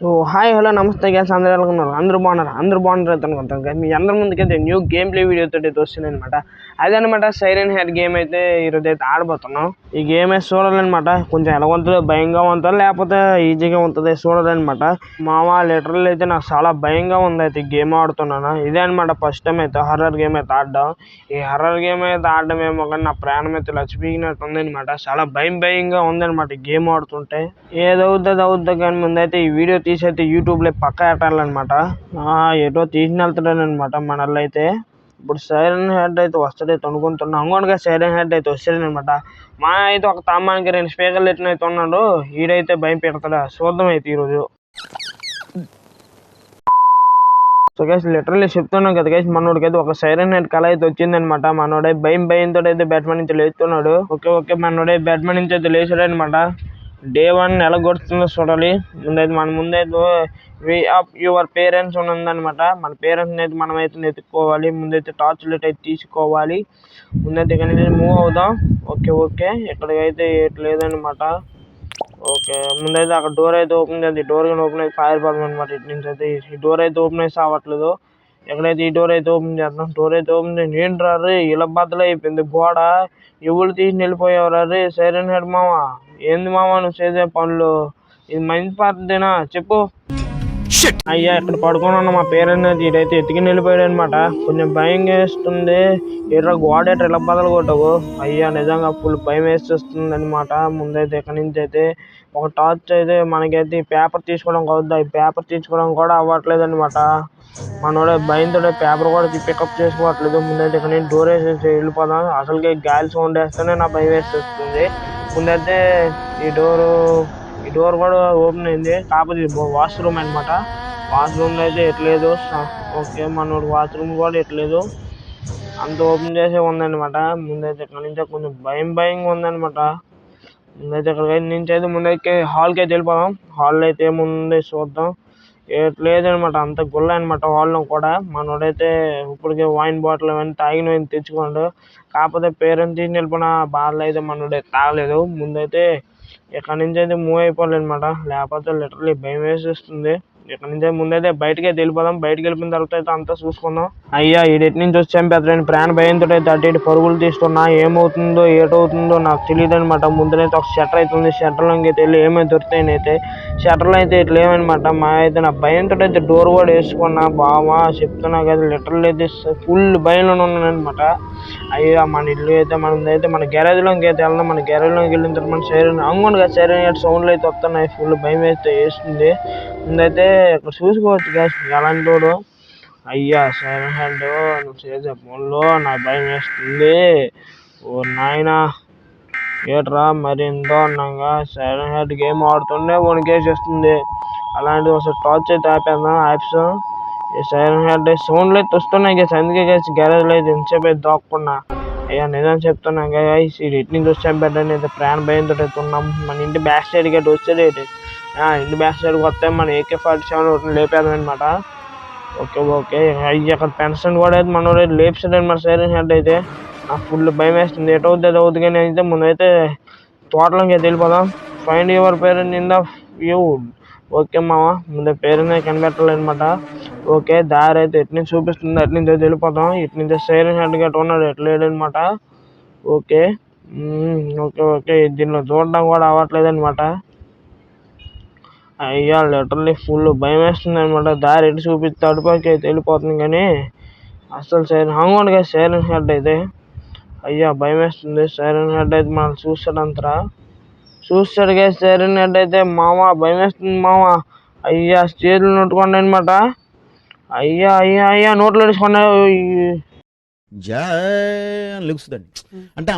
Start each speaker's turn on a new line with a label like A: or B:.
A: So hi hello నమస్తే guys అందరూ ఎలా ఉన్నారు? అందరూ బాగున్నారు? అందరూ బాగున్నారు అయితే అనుకుంటాను కానీ మీ అందరి ముందుకైతే న్యూ గేమ్ ప్లే వీడియో తోటి అయితే వస్తుంది అనమాట అదనమాట సైరన్ హెడ్ గేమ్ అయితే ఈరోజు అయితే ఆడబోతున్నాం. ఈ గేమ్ అయితే చూడాలన్నమాట. కొంచెం ఎలా ఉంటుందో భయంగా ఉంటుందో లేకపోతే ఈజీగా ఉంటుంది చూడాలన్నమాట. మామ లిటరల్ అయితే నాకు చాలా భయంగా ఉంది అయితే గేమ్ ఆడుతున్నాను. ఇదే అనమాట ఫస్ట్ టైం అయితే హర్రర్ గేమ్ అయితే ఆడడం. ఈ హర్రర్ గేమ్ అయితే ఆడడం ఏమో కానీ నా ప్రాణం అయితే లచ్చిపోయినట్టు ఉందన్నమాట. చాలా భయం భయంగా ఉందన్నమాట ఈ గేమ్ ఆడుతుంటే. ఏదవుతుంది అవుతుంది కానీ ముందైతే ఈ వీడియో తీసి అయితే యూట్యూబ్లో పక్క పెట్టాలన్నమాట ఏదో ఎటో తీసిన వెళ్తాడనమాట మనల్ని అయితే ఇప్పుడు సైరన్ హెడ్ అయితే వస్తాడైతే అనుకుంటున్నా అంగోనుగా సైరన్ హెడ్ అయితే వస్తాడనమాట మా అయితే ఒక తామానికి రెండు స్పీకర్లు ఎట్లా అయితే ఉన్నాడు ఈడైతే భయం పెడతాడా? చూద్దాం అయితే ఈరోజు. సో గైస్ లిటరల్లీ చెప్తున్నాం కదా గైస్ మనోడికైతే ఒక సైరన్ హెడ్ కళ అయితే వచ్చిందనమాట మనోడే భయం భయంతో అయితే బ్యాట్మెన్ నుంచి లేస్తున్నాడు. ఓకే ఓకే మనోడే బ్యాట్మెన్ నుంచి అయితే లేచాడు అనమాట డే వన్ ఎలా కొడుతుందో చూడాలి. ముందైతే మన ముందైతే వే ఆఫ్ యువర్ పేరెంట్స్ అని ఉందన్నమాట. మన పేరెంట్స్ని అయితే మనం అయితే వెతుక్కోవాలి ముందైతే టార్చ్ లైట్ అయితే తీసుకోవాలి. ముందైతే కానీ మూవ్ అవుదాం. ఓకే ఓకే ఎక్కడికైతే లేదనమాట ఓకే ముందైతే అక్కడ డోర్ అయితే ఓపెన్ చేద్ది. డోర్ కానీ ఓపెన్ అయితే ఫైర్ పడుతుంది అనమాట ఇటు నుంచి అయితే ఈ డోర్ అయితే ఓపెన్ అయితే అవ్వట్లేదు ఎక్కడైతే ఈ డోర్ అయితే ఓపెన్ చేద్దాం. డోర్ అయితే ఓపెన్ చేయండి ఏంటి రే? ఇలా బద్దలు అయిపోయింది గోడ. ఎవరు తీసి వెళ్ళిపోయావు రే? సైరన్ హెడ్ మావా? ఏంది మామ నువ్వు చేసే పనులు? ఇది మంచి పద్ధతినా చెప్పు. అయ్యా ఇక్కడ పడుకొని మా పేరెంట్ ఇదైతే ఎత్తుకుని వెళ్ళిపోయాడు అనమాట కొంచెం భయం వేస్తుంది. ఎర్ర గోడ ఎట్లా ఇలా బదలు కొట్టవు అయ్యా నిజంగా ఫుల్ భయం వేసేస్తుంది అనమాట ముందైతే ఇక్కడ నుంచి అయితే ఒక టార్చ్ అయితే మనకైతే పేపర్ తీసుకోవడం కావద్దు. ఈ పేపర్ తీసుకోవడం కూడా అవ్వట్లేదు అనమాట మనోడ భయంతో పేపర్ కూడా పికప్ చేసుకోవట్లేదు. ముందైతే ఇక్కడ నుంచి డోర్ వేసేసి వెళ్ళిపోదాం. అసలుకి గాలి సౌండ్ వేస్తేనే నా భయం వేసేస్తుంది. ముందైతే ఈ డోరు ఈ డోర్ కూడా ఓపెన్ అయింది. కాకపోతే ఇది వాష్రూమ్ అనమాట వాష్రూమ్లో అయితే ఎట్లేదు ఓకే మనోడు వాష్రూమ్ కూడా ఎట్లేదు అంత ఓపెన్ చేసే ఉందన్నమాట. ముందైతే ఇక్కడ నుంచి కొంచెం భయం భయంగా ఉందన్నమాట. ముందైతే ఇక్కడ నుంచి అయితే ముందైతే హాల్కి అయితే వెళ్ళిపోదాం. హాల్లో అయితే ఏముంది చూద్దాం. లేదనమాట అంత గుల్ల అనమాట హాల్లో కూడా. మనోడైతే ఇప్పటికే వైన్ బాటిల్ అవన్నీ తాగిన తెచ్చుకోండు కాకపోతే పేరెంట్స్ తీసుకుని వెళ్ళిపోయిన బాధలు అయితే మనోడే తాగలేదు. ముందైతే ఎక్కడి నుంచి అయితే మూవ్ అయిపోవాలి అనమాట లేకపోతే లిటరలీ భయం వేసేస్తుంది. ఇక్కడ నుంచి ముందైతే బయటకి అయితే వెళ్ళిపోదాం. బయటకి వెళ్ళిపోయిన తర్వాత అయితే అంతా చూసుకుందాం. అయ్యా ఈడెట్ నుంచి వచ్చాం చంపేస్తాడని ప్రాణ భయంతో అయితే అటు ఇటు పరుగులు తీస్తున్నా. ఏమవుతుందో ఏటవుతుందో నాకు తెలియదు అనమాట ముందునైతే ఒక షట్టర్ అయితే ఉంది. షట్టర్లోకి అయితే వెళ్ళి ఏమైతే దొరుకుతాయని అయితే షట్టర్లు అయితే ఇట్లా ఏమనమాట మా అయితే నా భయంతో అయితే డోర్ కూడా వేసుకున్నా. బావా చెప్తున్నా కదా లిటరల్ అయితే ఫుల్ భయంలో ఉన్నాను అనమాట అయ్యా మన ఇల్లు అయితే మనం అయితే మన గ్యారేజ్లోకి అయితే వెళ్దాం. మన గ్యారేజ్లోకి వెళ్ళిన తర్వాత మన సైరన్ అంగుండగా సైరన్ సౌండ్లు అయితే వస్తున్నాయి. ఫుల్ భయం అయితే వేస్తుంది. ముందైతే ఇక్కడ చూసుకోవచ్చు గ్యాస్ ఎలాంటి వాడు. అయ్యా సెవెన్ హ్యాండ్ నువ్వు చేసే పనులు నా భయం వేస్తుంది. ఓ నాయనా ఏట్రా మరి ఎంతో అన్నాగా సెవెన్ హ్యాండ్ గేమ్ ఆడుతుండే వస్తుంది అలాంటిది ఒకసారి టార్చ్ అయితే ఆపేద్దాం యాప్స్ ఈ సెవెన్ హ్యాండ్ సౌండ్లు అయితే వస్తున్నాయి గేస్ అందుకే గేస్ గ్యారేజ్లో అయితే ఎంతసేపు అయితే దాక్కున్నా. అయ్యా నిజం చెప్తున్నా గైస్ ఇది ఇటు నుంచి వచ్చే అయితే ప్రాణ భయంతో అయితే ఉన్నాం. మన ఇంటి బ్యాక్ సైడ్కి అయితే వచ్చేది ఇంటి బ్యాక్ సైడ్కి వస్తే మన ఏకే ఫార్టీ సెవెన్ ఒకటి లేపేదాం అనమాట ఓకే. ఓకే అయ్యి అక్కడ పెన్షన్ కూడా అయితే మన లేపుసాడు మన సైరన్ హెడ్ అయితే నాకు ఫుల్ భయం వేస్తుంది. ఎటు అవుతుంది ఎటు అవుతుంది కానీ అయితే ముందైతే తోటలోకి అయితే వెళ్ళిపోదాం. Find your parent in the view okay మామ ముందు పేరెంట్ కనిపెట్టాలన్నమాట ఓకే దారి అయితే ఎటు నుంచి చూపిస్తుంది అటు నుంచి వెళ్ళిపోతాం ఇటు నుంచి సైరన్ హెడ్ గట్ట ఉన్నాడు ఎట్లేడనమాట ఓకే ఓకే ఓకే. దీనిలో చూడడం కూడా అవ్వట్లేదు అనమాట అయ్యా లిటరల్లీ ఫుల్ భయం వేస్తుంది అనమాట దారి ఎటు చూపిస్తే అటుపైకి అయితే వెళ్ళిపోతుంది కానీ అసలు సైరన్ హంగోండి సైరన్ హెడ్ అయితే. అయ్యా భయం వేస్తుంది సైరన్ హెడ్ అయితే మనం చూస్తాడంతరా? చూస్తాడు కదా సైరన్ హెడ్ అయితే. మామ భయం వేస్తుంది మామ అయ్యా చేతులు నొట్టుకోండి అనమాట అయ్యా అయ్యా అయ్యా నోట్లో వేసుకోండి.
B: జై అని అంటే